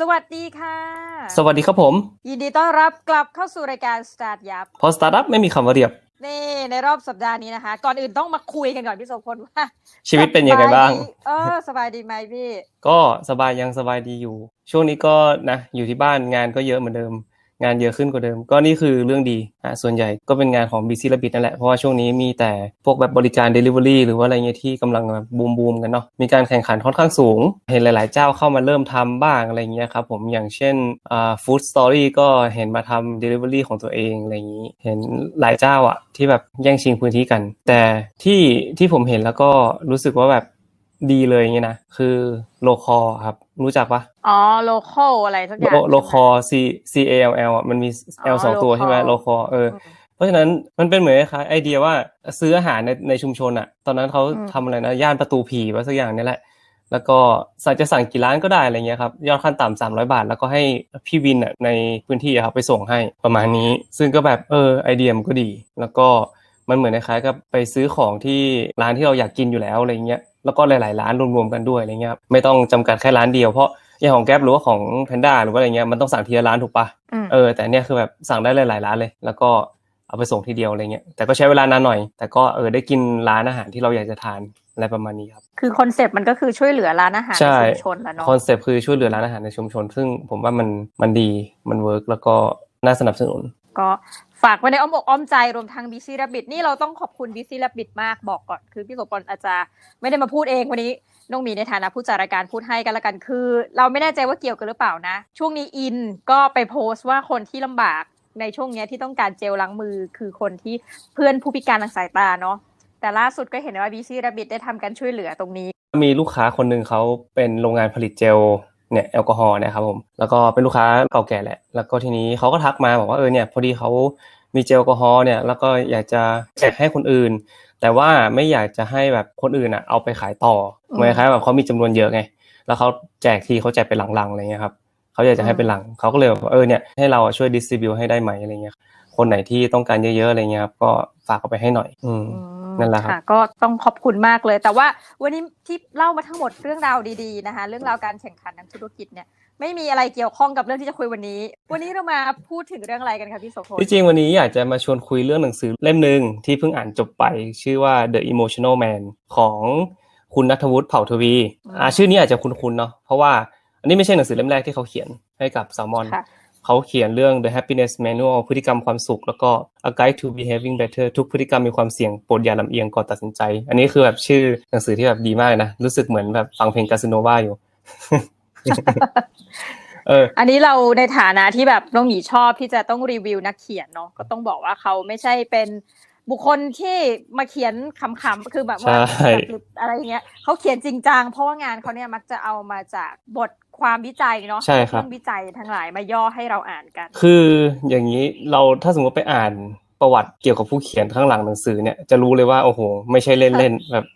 สวัสดีค่ะ สวัสดีครับผม ยินดีต้อนรับกลับเข้าสู่รายการ Start ยับพอสตาร์ทอัพไม่มีคำว่าเรียบ นี่ในรอบสัปดาห์นี้นะคะ ก่อนอื่นต้องมาคุยกันก่อนพี่โสพลว่าชีวิตเป็นยังไงบ้าง สดีเออสบายดีไหมพี่ ก็สบายยังสบายดีอยู่ ช่วงนี้ก็นะอยู่ที่บ้านงานก็เยอะเหมือนเดิม งานเยอะขึ้นกว่าเดิม ก็นี่คือเรื่องดีอะส่วนใหญ่ก็เป็นงานของ BC Rabbit นั่นแหละ เพราะว่าช่วงนี้มีแต่พวกแบบบริการ Delivery หรือว่าอะไรเงี้ยที่กำลังบูมบูมกันเนาะมีการแข่งขันค่อนข้างสูง เห็นหลาย ๆ เจ้าเข้ามาเริ่มทำบ้างอะไรเงี้ยครับผมอย่างเช่นอ่า Food Story ก็เห็นมาทำ Delivery ของตัวเองอะไรอย่างนี้ เห็นหลายเจ้าอะที่แบบแย่งชิงพื้นที่กัน แต่ที่ที่ผมเห็นแล้วก็รู้สึกว่าแบบ ดีเลยอย่างเงี้ยนะ คือโลคอครับ รู้จักปะอ๋อโลคอลอะไรสักอย่างโลโลคอใช่ไหม C C A L L อะมันมีอ๋อ L สองตัวใช่ไหม local โลคอเอออืมเพราะฉะนั้นมันเป็นเหมือนคล้ายๆไอเดียว่าซื้ออาหารในในชุมชนอะ ตอนนั้นเขาอืมทำอะไรนะ ย่านประตูผีว่าสักอย่างนี่แหละ แล้วก็สั่งจะสั่งกี่ร้านก็ได้อะไรเงี้ยครับ ยอดขั้นต่ำสามร้อยบาท แล้วก็ให้พี่วินอะในพื้นที่อะครับไปส่งให้ประมาณนี้ ซึ่งก็แบบเออไอเดียมันก็ดี แล้วก็มันเหมือนคล้ายๆกับไปซื้อของที่ร้านที่เราอยากกินอยู่แล้วอะไรเงี้ย แล้วก็หลาย ๆ ร้านรวมๆกันด้วยอะไรเงี้ยครับไม่ต้องจำกัดแค่ร้านเดียวเพราะอย่างของแก๊ปหรือว่าของแพนด้าหรือว่าอะไรเงี้ยมันต้องสั่งทีละร้านถูกปะอืมเออแต่เนี่ยคือแบบสั่งได้หลายๆร้านเลย แล้วก็เอาไปส่งทีเดียวอะไรเงี้ยแต่ก็ใช้เวลานานหน่อย แต่ก็เออได้กินร้านอาหารที่เราอยากจะทานอะไรประมาณนี้ครับคือคอนเซปต์มันก็คือช่วยเหลือร้านอาหารใช่ในชุมชนแล้วเนาะคอนเซปต์คือช่วยเหลือร้านอาหารในชุมชน ซึ่งผมว่ามันมันดีมันเวิร์กแล้วก็น่าสนับสนุน ก็ ฝากไว้ในอ้อมอกอ้อมใจรวมทั้ง BC Rabbit นี่เราต้องขอบคุณ BC Rabbit มากบอกก่อนคือพี่โสพลอาจจะไม่ได้มาพูดเองวันนี้น้องมีในฐานะผู้จัดรายการพูดให้กันละกันคือ เราไม่แน่ใจว่าเกี่ยวกันหรือเปล่านะ ช่วงนี้อินก็ไปโพสต์ว่าคนที่ลำบากในช่วงนี้ที่ต้องการเจลล้างมือคือคนที่เพื่อนผู้พิการทางสายตาเนาะแต่ล่าสุดก็เห็นว่า BC Rabbit ได้ทำการช่วยเหลือตรงนี้ มีลูกค้าคนหนึ่งเขาเป็นโรงงานผลิตเจล เนี่ยแอลกอฮอล์เนะครับผมแล้วก็เป็นลูกค้าเก่าแก่แหละ แล้วก็ทีนี้เขาก็ทักมาบอกว่าเออเนี่ยพอดีเขามีเจลแอลกอฮอล์เนี่ยแล้วก็อยากจะแจกให้คนอื่น แต่ว่าไม่อยากจะให้แบบคนอื่นอะเอาไปขายต่ออืมเหมือนคล้ายๆแบบเขามีจำนวนเยอะไง แล้วเขาแจกทีเขาแจกเป็นหลังๆอะไรเงี้ยครับเขาอยากจะให้เป็นหลังเขาก็เลยบอกว่าเออเนี่ยให้เราช่วยดิสติบิวให้ได้ไหมอะไรเงี้ยคนไหนที่ต้องการเยอะๆอะไรเงี้ยครับก็ฝากเอาไปให้หน่อย อืมอืม นั่นแหละครับค่ะก็ต้องขอบคุณมากเลย แต่ว่าวันนี้ที่เล่ามาทั้งหมดเรื่องราวดีๆนะคะ เรื่องราวการแข่งขันทางธุรกิจเนี่ยไม่มีอะไรเกี่ยวข้องกับเรื่องที่จะคุยวันนี้ วันนี้เรามาพูดถึงเรื่องอะไรกันคะพี่โสพลที่จริงวันนี้อยากจะมาชวนคุยเรื่องหนังสือเล่มหนึ่งที่เพิ่งอ่านจบไป ชื่อว่า The Emotional Man ของคุณนัทวุฒิเผ่าทวีอ่าชื่อนี้อาจจะคุ้นๆเนาะเพราะว่าอันนี้ไม่ใช่หนังสือเล่มแรกที่เขาเขียนให้กับแซลมอนค่ะ เขาเขียนเรื่อง The Happiness Manual พฤติกรรมความสุข แล้วก็ A Guide to Behaving Better ทุกพฤติกรรมมีความเสี่ยงโปรดอย่าลำเอียงก่อนตัดสินใจ อันนี้คือแบบชื่อหนังสือที่แบบดีมากนะ รู้สึกเหมือนแบบฟังเพลงกาซิโนวาอยู่เอออันนี้เราในฐานะที่แบบน้องหมีชอบที่จะต้องรีวิวนักเขียนเนาะก็ต้องบอกว่าเขาไม่ใช่เป็น บุคคลที่มาเขียนขำๆคือแบบว่าใช่แบบอะไรอย่างเงี้ยเขาเขียนจริงจังเพราะว่างานเขาเนี่ยมักจะเอามาจากบทความวิจัยเนาะใช่ครับเรื่องวิจัยทั้งหลายมาย่อให้เราอ่านกัน คืออย่างนี้เราถ้าสมมติไปอ่านประวัติเกี่ยวกับผู้เขียนข้างหลังหนังสือเนี่ยจะรู้เลยว่าโอ้โห ไม่ใช่เล่นๆแบบ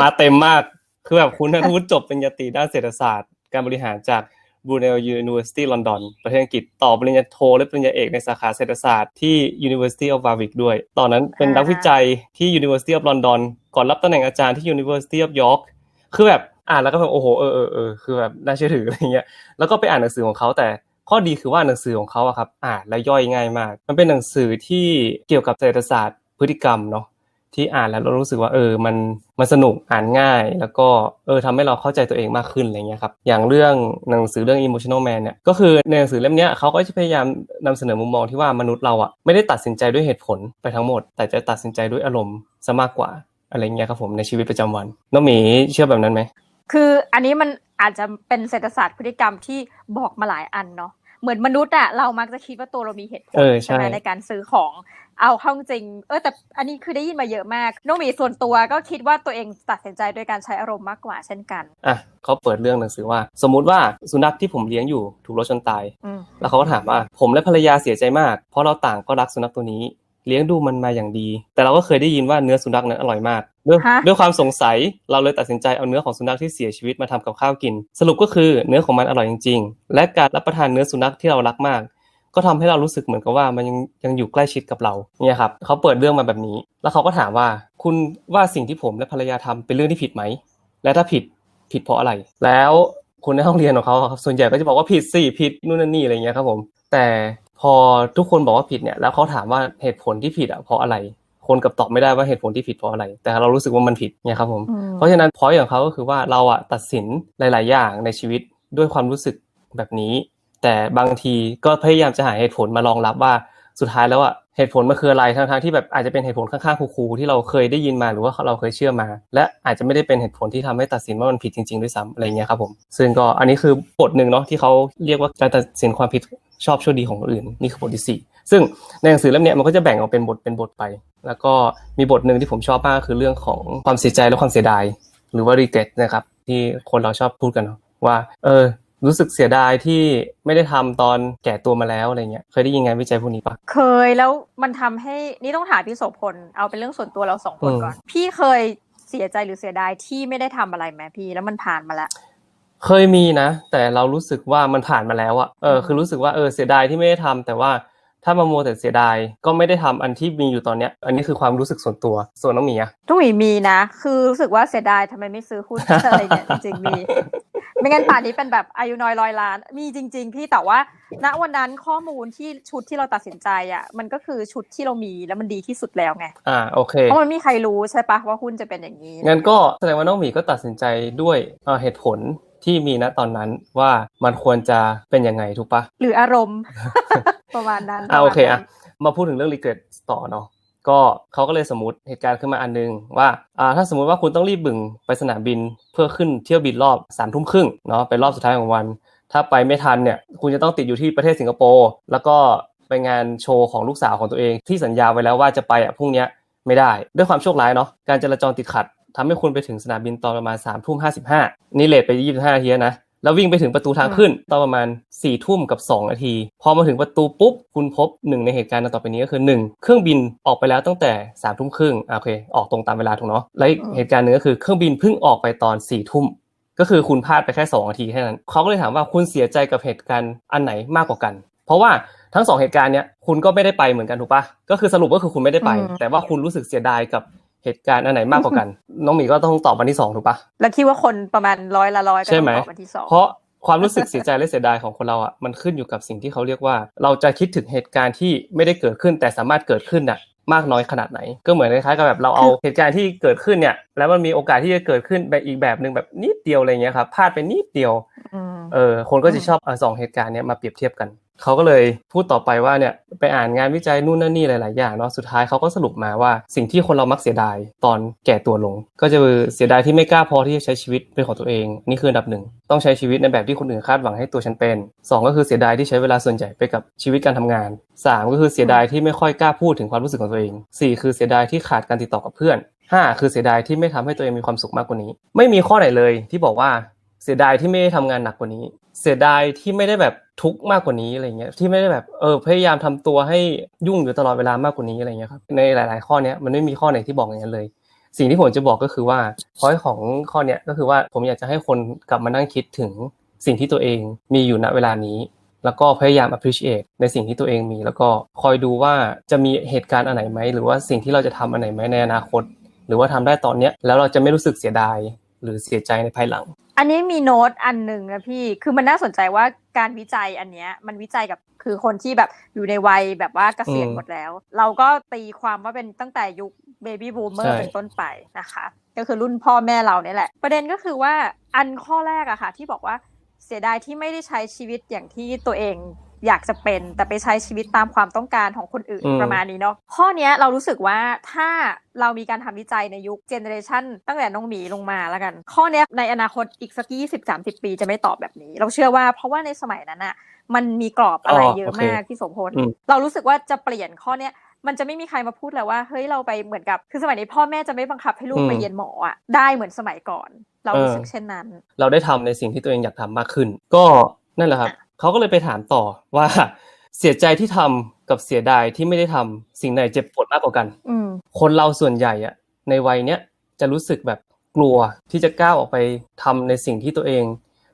มาเต็มมากคือแบบคุณนัทวุฒิจบปริญญาตรีด้านเศรษฐศาสตร์ การบริหารจาก Brunel University London ประเทศอังกฤษต่อปริญญาโทและปริญญาเอกในสาขาเศรษฐศาสตร์ที่ University of Warwick ด้วย ตอนนั้นเป็นนักวิจัยที่ University of London ก่อนรับตำแหน่งอาจารย์ที่ University of York คือแบบอ่านแล้วก็แบบโอ้โหเออเออเออคือแบบน่าเชื่อถืออะไรเงี้ยแล้วก็ไปอ่านหนังสือของเขาแต่ข้อดีคือว่าหนังสือของเขาอะครับอ่านและย่อยง่ายมาก มันเป็นหนังสือที่เกี่ยวกับเศรษฐศาสตร์พฤติกรรมเนาะ ที่อ่านแล้วเรารู้สึกว่าเออมันมันสนุกอ่านง่าย แล้วก็เออทำให้เราเข้าใจตัวเองมากขึ้นอะไรเงี้ยครับอย่างเรื่องหนังสือเรื่อง emotional man เนี่ยก็คือในหนังสือเล่มเนี้ยเขาก็จะพยายามนำเสนอมุมมองที่ว่ามนุษย์เราอะไม่ได้ตัดสินใจด้วยเหตุผลไปทั้งหมด แต่จะตัดสินใจด้วยอารมณ์ซะมากกว่าอะไรเงี้ยครับผมในชีวิตประจำวันน้องหมีเชื่อแบบนั้นไหมคืออันนี้มันอาจจะเป็นเศรษฐศาสตร์พฤติกรรมที่บอกมาหลายอันเนาะ เหมือนมนุษย์อะเรามักจะคิดว่าตัวเรามีเหตุผลเออใช่ไหมในการซื้อของเอาเข้าจริง เออแต่อันนี้คือได้ยินมาเยอะมากน้องหมีส่วนตัวก็คิดว่าตัวเองตัดสินใจโดยการใช้อารมณ์มากกว่าเช่นกันอะเขาเปิดเรื่องหนังสือว่า สมมุติว่าสุนัขที่ผมเลี้ยงอยู่ถูกรถชนตายอืมแล้วเขาก็ถามว่าผมและภรรยาเสียใจมาก เพราะเราต่างก็รักสุนัขตัวนี้ เลี้ยงดูมันมาอย่างดี แต่เราก็เคยได้ยินว่าเนื้อสุนัขนั้นอร่อยมากด้วยฮะด้วยความสงสัยเราเลยตัดสินใจเอาเนื้อของสุนัขที่เสียชีวิตมาทำกับข้าวกิน สรุปก็คือเนื้อของมันอร่อยจริง ๆ และการรับประทานเนื้อสุนัขที่เรารักมาก ก็ทำให้เรารู้สึกเหมือนกับว่ามันยังยังอยู่ใกล้ชิดกับเราเนี่ยครับเขาเปิดเรื่องมาแบบนี้ แล้วเขาก็ถามว่าคุณว่าสิ่งที่ผมและภรรยาทำเป็นเรื่องที่ผิดไหมและถ้าผิดผิดเพราะอะไร แล้วคนในห้องเรียนของเขาอะครับส่วนใหญ่ก็จะบอกว่าผิดสิผิดนู่นนั่นนี่อะไรเงี้ยครับผมแต่ พอทุกคนบอกว่าผิดเนี่ยแล้วเขาถามว่าเหตุผลที่ผิดอะเพราะอะไร คนกลับตอบไม่ได้ว่าเหตุผลที่ผิดเพราะอะไร แต่เรารู้สึกว่ามันผิดเนี่ยครับผมอืมเพราะฉะนั้นพอยของเขาก็คือว่าเราอะตัดสินหลาย ๆ อย่างในชีวิตด้วยความรู้สึกแบบนี้ แต่บางทีก็พยายามจะหาเหตุผลมารองรับว่าสุดท้ายแล้วอะเหตุผลมันคืออะไรทั้งๆที่แบบอาจจะเป็นเหตุผลข้างๆคูๆที่เราเคยได้ยินมาหรือว่าเราเคยเชื่อมา และอาจจะไม่ได้เป็นเหตุผลที่ทำให้ตัดสินว่ามันผิดจริงๆด้วยซ้ำอะไรเงี้ยครับผมซึ่งก็อันนี้คือบทหนึ่งเนาะที่เขาเรียกว่าการตัดสินความผิด ชอบชั่วดีของคนอื่น นี่คือบทที่สี่ซึ่งในหนังสือเล่มเนี้ยมันก็จะแบ่งออกเป็นบทเป็นบทไป แล้วก็มีบทหนึ่งที่ผมชอบมากคือเรื่องของความเสียใจและความเสียดาย หรือว่า regret นะครับ ที่คนเราชอบพูดกันเนาะว่า เออ รู้สึกเสียดายที่ไม่ได้ทำตอนแก่ตัวมาแล้วอะไรเงี้ยเคยได้ยินงานวิจัยพวกนี้ปะเคยแล้วมันทำให้นี่ต้องถามพี่โสพลเอาเป็นเรื่องส่วนตัวเราสองคนอืมก่อน พี่เคยเสียใจหรือเสียดายที่ไม่ได้ทำอะไรไหมพี่ แล้วมันผ่านมาแล้ว เคยมีนะ แต่เรารู้สึกว่ามันผ่านมาแล้วอะเอออืมคือรู้สึกว่าเออเสียดายที่ไม่ได้ทำแต่ว่าถ้ามาโมวแต่เสียดายก็ไม่ได้ทำอันที่มีอยู่ตอนเนี้ย อันนี้คือความรู้สึกส่วนตัว ส่วนน้องหมีอะทุกหมีมีนะ คือรู้สึกว่าเสียดายทำไมไม่ซื้อหุ้นอะไรเนี่ยจริงๆมี ไม่งั้นป่านนี้เป็นแบบอายุน้อยร้อยล้าน มีจริง ๆ พี่แต่ว่า ณวันนั้นข้อมูลที่ชุดที่เราตัดสินใจอะมันก็คือชุดที่เรามีแล้วมันดีที่สุดแล้วไง อ่าโอเค เพราะมันไม่มีใครรู้ใช่ปะว่าหุ้นจะเป็นอย่างนี้ งั้นก็แสดงว่าน้องหมีก็ตัดสินใจด้วยเอ่อเหตุผล ที่มีณตอนนั้นว่ามันควรจะเป็นยังไงถูกปะหรืออารมณ์ ประมาณนั้นอ่าปโอระมาณเคนั้อะนมาพูดถึงเรื่อง regret ต่อเนาะก็เขาก็เลยสมมติเหตุการณ์ขึ้นมาอันนึงว่าอ่าถ้าสมมติว่าคุณต้องรีบบึ่งไปสนามบินเพื่อขึ้นเที่ยวบินรอบสามทุ่มครึ่งเนาะเป็นรอบสุดท้ายของวัน ถ้าไปไม่ทันเนี่ยคุณจะต้องติดอยู่ที่ประเทศสิงคโปร์แล้วก็ไปงานโชว์ของลูกสาวของตัวเองที่สัญญาไว้แล้วว่าจะไปอะพรุ่งเนี้ยไม่ได้ด้วยความโชคร้ายเนาะการจราจรติดขัด ทำให้คุณไปถึงสนามบินตอนประมาณสามทุ่มห้าสิบห้านี่เลทไปยี่สิบห้านาทีแล้วนะแล้ววิ่งไปถึงประตูทางขึ้นตอนประมาณ4ี่ทุ่มกับ2นาที พอมาถึงประตูปุ๊บ คุณพบหนึ่งในเหตุการณ์ดังต่อไปนี้ก็คือ 1 เครื่องบินออกไปแล้วตั้งแต่3ามทุ่มครึ่งอะโอเค ออกตรงตามเวลาถูกเนาะและอีกอืมเหตุการณ์หนึ่งก็คือเครื่องบินเพิ่งออกไปตอน4ี่ทุ่มก็คือคุณพลาดไปแค่2นาทีแค่นั้นเขาก็เลยถามว่าคุณเสียใจกับเหตุการณ์อันไหนมากกว่ากัน เพราะว่าทั้งสองเหตุการณ์เนี้ยคุณก็ไม่ได้ไปเหมือนกันถูกปะก็คือสรุปก็คือคุณไม่ได้ไปอืมแต่ว่าคุณรู้สึกเสียดายกับ เหตุการณ์อันไหนมากกว่ากัน น้องหมีก็ต้องตอบวันที่สองถูกปะแล้วคิดว่าคนประมาณร้อยละร้อยก็ใช่ต้องไหมตอบวันที่สองเพราะความรู้สึกเสียใจและเสียดายของคนเราอะมันขึ้นอยู่กับสิ่งที่เขาเรียกว่า เราจะคิดถึงเหตุการณ์ที่ไม่ได้เกิดขึ้นแต่สามารถเกิดขึ้นน่ะมากน้อยขนาดไหน ก็เหมือนคล้ายๆกับแบบเราเอาเหตุการณ์ที่เกิดขึ้นเนี่ย แล้วมันมีโอกาสที่จะเกิดขึ้นแบบอีกแบบหนึ่งแบบนิดเดียวอะไรเงี้ยครับพลาดไปนิดเดียวอืม เออคนก็จะชอบเอาสองเหตุการณ์เนี้ยมาเปรียบเทียบกันเขาก็เลยพูดต่อไปว่าเนี่ยไปอ่านงานวิจัยนู่นนั่นนี่หลาย ๆ อย่างเนาะสุดท้ายเขาก็สรุปมาว่าสิ่งที่คนเรามักเสียดายตอนแก่ตัวลง ก็จะคือเสียดายที่ไม่กล้าพอที่จะใช้ชีวิตเป็นของตัวเอง นี่คืออันดับหนึ่งต้องใช้ชีวิตในแบบที่คนอื่นคาดหวังให้ตัวฉันเป็นสองก็คือเสียดายที่ใช้เวลาส่วนใหญ่ไปกับชีวิตการทำงานสามก็คือเสียดายที่ไม่ค่อยกล้าพูดถึงความรู้สึกของตัวเองสี่คือเสียดายที่ขาดการติดต่อกับเพื่อนห้าคือเสียดายที่ไม่ทำให้ตัวเองมีความสุขมากกว่านี้ ไม่มีข้อไหนเลยที่บอกว่า เสียดายที่ไม่ได้ทำงานหนักกว่านี้ เสียดายที่ไม่ได้แบบทุกข์มากกว่านี้อะไรเงี้ยที่ไม่ได้แบบเออพยายามทำตัวให้ยุ่งอยู่ตลอดเวลามากกว่านี้อะไรเงี้ยครับในหลาย ๆ ข้อเนี้ยมันไม่มีข้อไหนที่บอกอย่างนั้นเลย สิ่งที่ผมจะบอกก็คือว่าพอยของข้อเนี้ยก็คือว่าผมอยากจะให้คนกลับมานั่งคิดถึงสิ่งที่ตัวเองมีอยู่ณเวลานี้ แล้วก็พยายาม appreciate ในสิ่งที่ตัวเองมี แล้วก็คอยดูว่าจะมีเหตุการณ์อันไหนไหมหรือว่าสิ่งที่เราจะทำอันไหนไหมในอนาคต หรือว่าทำได้ตอนเนี้ยแล้วเราจะไม่รู้สึกเสียดาย หรือเสียใจในภายหลัง อันนี้มีโน้ตอันหนึ่งนะพี่ คือมันน่าสนใจว่าการวิจัยอันเนี้ยมันวิจัยกับคือคนที่แบบอยู่ในวัยแบบว่าเกษียณอืมหมดแล้ว เราก็ตีความว่าเป็นตั้งแต่ยุคเบบี้บูมเมอใช่ร์เป็นต้นไปนะคะ ก็คือรุ่นพ่อแม่เราเนี่ยแหละ ประเด็นก็คือว่าอันข้อแรกอะค่ะที่บอกว่าเสียดายที่ไม่ได้ใช้ชีวิตอย่างที่ตัวเอง อยากจะเป็นแต่ไปใช้ชีวิตตามความต้องการของคนอื่นอืมประมาณนี้เนาะข้อเนี้ยเรารู้สึกว่าถ้าเรามีการทำวิจัยในยุคเจเนอเรชันตั้งแต่น้องหมีลงมาแล้วกัน ข้อเนี้ยในอนาคตอีกสักยี่สิบสามสิบปีจะไม่ตอบแบบนี้ เราเชื่อว่าเพราะว่าในสมัยนั้นอะมันมีกรอบอะไรอ๋อเยอะโอเคมากพี่โสมพลอืมเรารู้สึกว่าจะเปลี่ยนข้อเนี้ยมันจะไม่มีใครมาพูดแล้วว่าเฮ้ยเราไปเหมือนกับคือสมัยนี้พ่อแม่จะไม่บังคับให้ลูกอืมไปเรียนหมออะได้เหมือนสมัยก่อน เรารู้สึกเออเช่นนั้น เราได้ทำในสิ่งที่ตัวเองอยากทำมากขึ้น ก็นั่นแหละครับอะ เขาก็เลยไปถามต่อว่าเสียใจที่ทำกับเสียดายที่ไม่ได้ทำสิ่งไหนเจ็บปวดมากกว่ากันอืมคนเราส่วนใหญ่อะในวัยเนี้ยจะรู้สึกแบบกลัวที่จะก้าวออกไปทำในสิ่งที่ตัวเอง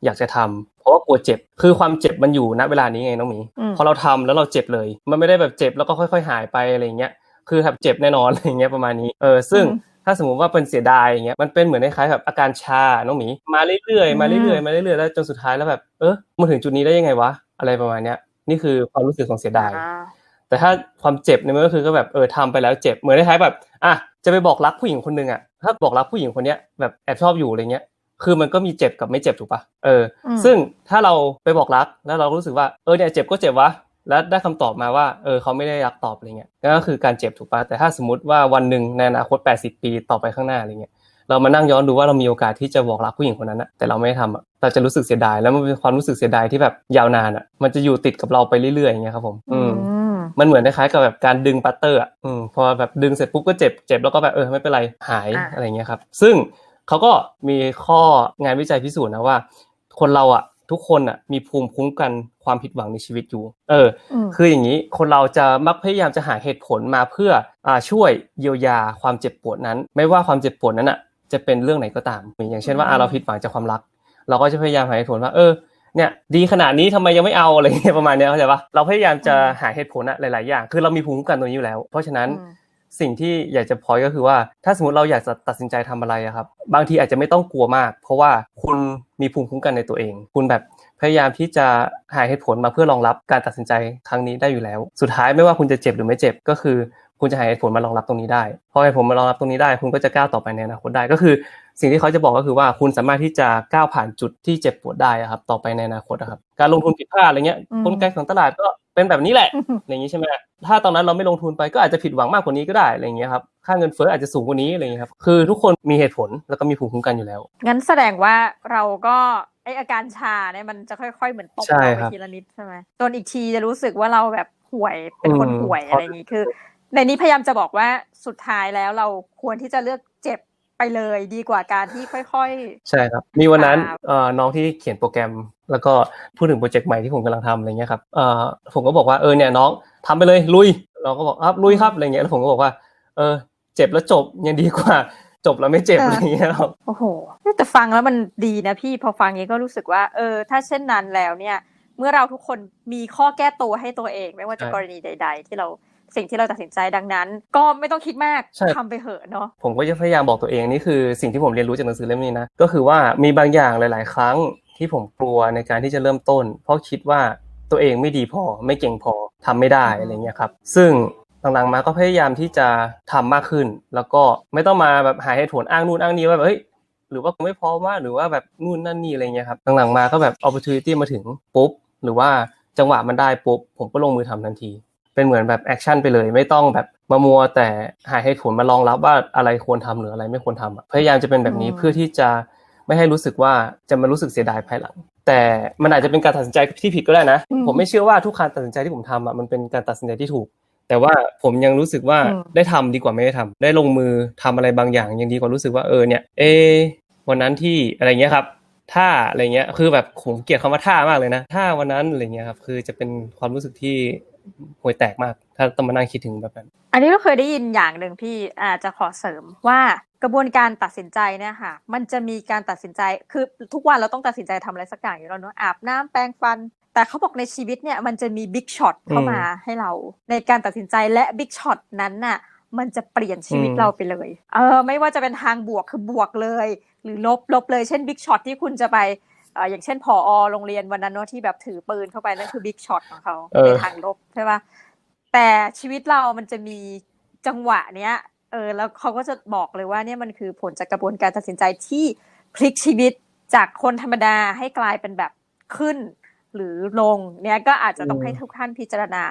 อยากจะทำเพราะว่ากลัวเจ็บ คือความเจ็บมันอยู่ณเวลานี้ไงน้องหมีอืมพอเราทำแล้วเราเจ็บเลย มันไม่ได้แบบเจ็บแล้วก็ค่อย ๆ หายไปอะไรเงี้ยคือแบบเจ็บแน่นอนอะไรเงี้ยประมาณนี้เออซึ่ง ถ้าสมมติว่าเป็นเสียดายอย่างเงี้ยมันเป็นเหมือนคล้ายๆแบบอาการชาน้องหมีมาเรื่อยๆมาเรื่อยๆมาเรื่อยๆแล้วจนสุดท้ายแล้วแบบเออมาถึงจุดนี้ได้ยังไงวะอะไรประมาณเนี้ยนี่คือความรู้สึกของเสียดายอ่าแต่ถ้าความเจ็บเนี่ยมันก็คือก็แบบเออทำไปแล้วเจ็บเหมือนคล้ายๆแบบอะจะไปบอกรักผู้หญิงคนหนึ่งอะถ้าบอกรักผู้หญิงคนเนี้ยแบบแอบชอบอยู่อะไรเงี้ยคือมันก็มีเจ็บกับไม่เจ็บถูกปะเอออมซึ่งถ้าเราไปบอกรักแล้วเรารู้สึกว่า เออเนี่ยเจ็บก็เจ็บวะ แล้วได้คำตอบมาว่าเออเขาไม่ได้รักตอบอะไรเงี้ยนั่นก็คือการเจ็บถูกปะแต่ถ้าสมมติว่าวันหนึ่งในอนาคต 80 ปีต่อไปข้างหน้าอะไรเงี้ยเรามานั่งย้อนดูว่าเรามีโอกาสที่จะบอกรักผู้หญิงคนนั้นอะแต่เราไม่ได้ทำอะเราจะรู้สึกเสียดายแล้วมันเป็นความรู้สึกเสียดายที่แบบยาวนานอะมันจะอยู่ติดกับเราไปเรื่อยๆอย่างเงี้ยครับผมอืมมมันเหมือนคล้ายๆกับแบบการดึงปัตเตอร์อะอืมพอแบบดึงเสร็จปุ๊บก็เจ็บเจ็บแล้วก็แบบเออไม่เป็นไรหายอะอะไรเงี้ยครับ ซึ่งเขาก็มีข้องานวิจัยพิสูจน์นะว่า คนเราอะ ทุกคนอะมีภูมิคุ้มกันความผิดหวังในชีวิตอยู่ เอออืมคืออย่างนี้คนเราจะมักพยายามจะหาเหตุผลมาเพื่ออ่าช่วยเยียวยาความเจ็บปวดนั้น ไม่ว่าความเจ็บปวดนั้นอะจะเป็นเรื่องไหนก็ตาม อย่างเช่นว่าอ่าเราผิดหวังจากความรัก เราก็จะพยายามหาเหตุผลว่าเออเนี่ยดีขนาดนี้ทำไมยังไม่เอาอะไรเงี้ยประมาณเนี้ยเข้าใจปะเราพยายามจะหาเหตุผลอะหลาย ๆ อย่าง คือเรามีภูมิคุ้มกันตรงนี้อยู่แล้ว เพราะฉะนั้นอืม สิ่งที่อยากจะพอยก็คือว่า ถ้าสมมติเราอยากจะตัดสินใจทำอะไรอะครับ บางทีอาจจะไม่ต้องกลัวมาก เพราะว่าคุณมีภูมิคุ้มกันในตัวเอง คุณแบบพยายามที่จะหาเหตุผลมาเพื่อรองรับการตัดสินใจครั้งนี้ได้อยู่แล้ว สุดท้ายไม่ว่าคุณจะเจ็บหรือไม่เจ็บก็คือ คุณจะหาเหตุผลมารองรับตรงนี้ได้พอเหตุผลมารองรับตรงนี้ได้ คุณก็จะก้าวต่อไปในอนาคตได้ก็คือ สิ่งที่เขาจะบอกก็คือว่าคุณสามารถที่จะก้าวผ่านจุดที่เจ็บปวดได้อะครับต่อไปในอนาคตนะครับการลงทุนผิดพลาดอะไรเงี้ยอืมกลไกของตลาดก็ เป็นแบบนี้แหละอย่างนี้ใช่ไหมถ้าตอนนั้นเราไม่ลงทุนไปก็อาจจะผิดหวังมากกว่านี้ก็ได้อะไรเงี้ยครับค่าเงินเฟ้ออาจจะสูงกว่านี้อะไรเงี้ยครับคือทุกคนมีเหตุผลแล้วก็มีภูมิคุ้มกันอยู่แล้ว งั้นแสดงว่าเราก็ไออาการชาเนี่ยมันจะค่อยๆเหมือนตกใช่เราครัไปบทีละนิดใช่ไหมจนอีกทีจะรู้สึกว่าเราแบบห่วยเป็นคนอืมห่วยเพอะไรราะอย่างงี้คือ ในนี้พยายามจะบอกว่าสุดท้ายแล้วเราควรที่จะเลือกเจ็บ ไปเลยดีกว่าการที่ค่อยใช่ครับ มีวันนั้นครับเอ่อน้องที่เขียนโปรแกรม แล้วก็พูดถึงโปรเจกต์ใหม่ที่ผมกำลังทำอะไรเงี้ยครับเอ่อผมก็บอกว่าเออเนี่ยน้องทำไปเลยลุยเราก็บอกครับลุยครับอะไรเงี้ยแล้วผมก็บอกว่า เออ เจ็บแล้วจบยังดีกว่าจบแล้วไม่เจ็บอะไรเงี้ยครับๆโอ้โหแต่ฟังแล้วมันดีนะพี่พอฟังอย่างนี้ก็รู้สึกว่า เออ ถ้าเช่นนั้นแล้วเนี่ย เมื่อเราทุกคนมีข้อแก้ตัวให้ตัวเอง ไม่ว่าจะใช่กรณีใด ๆ ที่เรา สิ่งที่เราตัดสินใจดังนั้น ก็ไม่ต้องคิดมากใช่ทำไปเหอะเนาะผมก็จะพยายามบอกตัวเองนี่คือสิ่งที่ผมเรียนรู้จากหนังสือเล่มนี้นะก็คือว่ามีบางอย่างหลาย ๆ ครั้งที่ผมกลัวในการที่จะเริ่มต้น เพราะคิดว่าตัวเองไม่ดีพอไม่เก่งพอทำไม่ได้อืมอะไรเงี้ยครับซึ่งหลังๆมาก็พยายามที่จะทำมากขึ้น แล้วก็ไม่ต้องมาแบบหาเหตุผลอ้างนู่นอ้างนี่ว่าแบบเฮ้ยหรือว่ากูไม่พร้อมว่าหรือว่าแบบนู่นนั่นนี่อะไรเงี้ยครับหลังๆมาก็แบบ opportunity มาถึงปุ๊บหรือว่าจังหวะมันได้ปุ๊บผมก็ลงมือทำทันที เป็นเหมือนแบบแอคชั่นไปเลย ไม่ต้องแบบมามัวแต่หาเหตุผลมารองรับว่าอะไรควรทำหรืออะไรไม่ควรทำอะพยายามจะเป็นแบบนี้อืมเพื่อที่จะไม่ให้รู้สึกว่าจะมารู้สึกเสียดายภายหลัง แต่มันอาจจะเป็นการตัดสินใจที่ผิดก็ได้นะ ผมไม่เชื่อว่าทุกการตัดสินใจที่ผมทำอะมันเป็นการตัดสินใจที่ถูก แต่ว่าผมยังรู้สึกว่าอืมได้ทำดีกว่าไม่ได้ทำได้ลงมือทำอะไรบางอย่างยังดีกว่ารู้สึกว่าเออเนี่ยเอะวันนั้นที่อะไรเงี้ยครับถ้าอะไรเงี้ยคือแบบผมเกลียดคำว่าท่ามากเลยนะถ้าวันนั้นอะไรเงี้ยครับคือจะเป็นความรู้สึกที่ ห่วยแตกมาก ถ้าต้องมานั่งคิดถึงแบบนั้น อันนี้เราเคยได้ยินอย่างหนึ่งพี่อาจจะขอเสริมว่ากระบวนการตัดสินใจเนี่ยค่ะ มันจะมีการตัดสินใจคือทุกวันเราต้องตัดสินใจทำอะไรสักอย่างอยู่แล้วเนอะอาบน้ำแปรงฟัน แต่เขาบอกในชีวิตเนี่ยมันจะมีบิ๊กช็อตเข้ามาให้เรา ในการตัดสินใจและบิ๊กช็อตนั้นน่ะมันจะเปลี่ยนชีวิตอืมเราไปเลย เออ ไม่ว่าจะเป็นทางบวกคือบวกเลย หรือลบลบเลย เช่นบิ๊กช็อตที่คุณจะไปเอ่ออย่างเช่นผอโรงเรียนวันนั้นเนอะที่แบบถือปืนเข้าไปนั่นคือบิ๊กช็อตของเขาเออในทางลบใช่ปะแต่ชีวิตเรามันจะมีจังหวะเนี้ยเออแล้วเขาก็จะบอกเลยว่าเนี่ยมันคือผลจากกระบวนการตัดสินใจที่พลิกชีวิตจากคนธรรมดาให้กลายเป็นแบบขึ้น หรือลงเนี่ยก็อาจจะต้องอืมให้ทุกท่านพิจารณา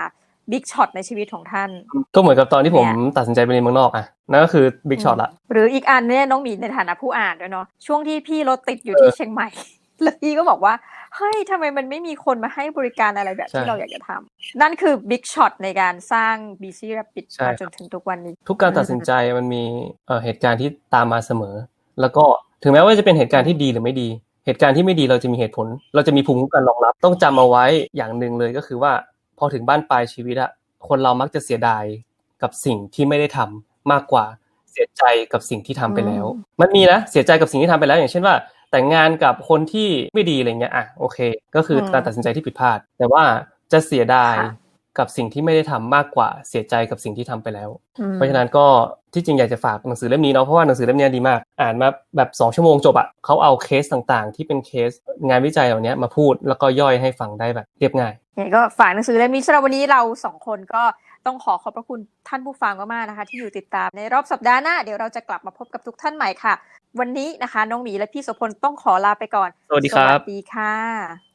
บิ๊กช็อตในชีวิตของท่าน ก็เหมือนกับตอนที่ผมเนี่ยตัดสินใจไปเรียนเมืองนอกอะนั่นก็คือบิ๊กช็อตละหรืออีกอันเนี่ยน้องหมีในฐานะผู้อ่านด้วยเนาะช่วงที่พี่รถติดอยู่ที่เชียงใหม่ แล้วพี่ก็บอกว่า เฮ้ยทำไมมันไม่มีคนมาให้บริการอะไรแบบใช่ที่เราอยากจะทำนั่นคือบิ๊กช็อตในการสร้าง BC Rapid ใช่มาจนถึงทุกวันนี้ ทุกการตัดสินใจมันมีเอ่อเหตุการณ์ที่ตามมาเสมอ แล้วก็ถึงแม้ว่าจะเป็นเหตุการณ์ที่ดีหรือไม่ดี เหตุการณ์ที่ไม่ดีเราจะมีเหตุผล เราจะมีภูมิคุ้มกันรองรับ ต้องจำเอาไว้อย่างหนึ่งเลยก็คือว่า พอถึงบ้านปลายชีวิตอะคนเรามักจะเสียดายกับสิ่งที่ไม่ได้ทำมากกว่าเสียใจกับสิ่งที่ทำไปแล้วอืมมันมีนะเสียใจกับสิ่งที่ทำไปแล้ว อย่างเช่นว่า แต่งงานกับคนที่ไม่ดีอะไรเงี้ยอะโอเค ก็คืออมการตัดสินใจที่ผิดพลาด แต่ว่าจะเสียดายค่ะกับสิ่งที่ไม่ได้ทำมากกว่าเสียใจกับสิ่งที่ทำไปแล้วอืมเพราะฉะนั้นก็ที่จริงอยากจะฝากหนังสือเล่มนี้เนาะเพราะว่าหนังสือเล่มนี้ดีมาก อ่านมาแบบสองชั่วโมงจบอะเขาเอาเคสต่างๆ ที่เป็นเคสงานวิจัยเหล่านี้มาพูดแล้วก็ย่อยให้ฟังได้แบบเรียบง่ายเนี่ยก็ฝากหนังสือเล่มนี้สำหรับวันนี้เราสองคนก็ต้องขอขอบพระคุณท่านผู้ฟังมากๆนะคะ ที่อยู่ติดตามในรอบสัปดาห์หน้า เดี๋ยวเราจะกลับมาพบกับทุกท่านใหม่ค่ะ วันนี้นะคะ น้องหมีและพี่โสพลต้องขอลาไปก่อน สวัสดีครับ สวัสดีค่ะ